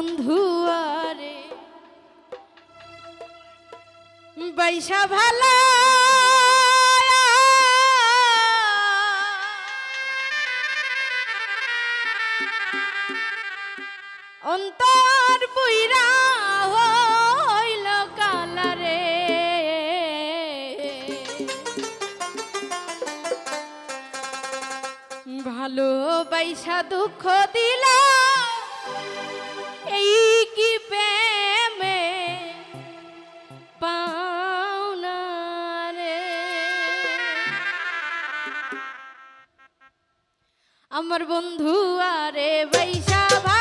বন্ধু আরে বৈশা ভালো। অন্তর বুইরা হইল কালারে। ভালো বৈশা দুঃখ দিলা। এই কি রে আমার বন্ধু আরে বৈশাভা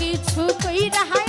কিছু কই রাহা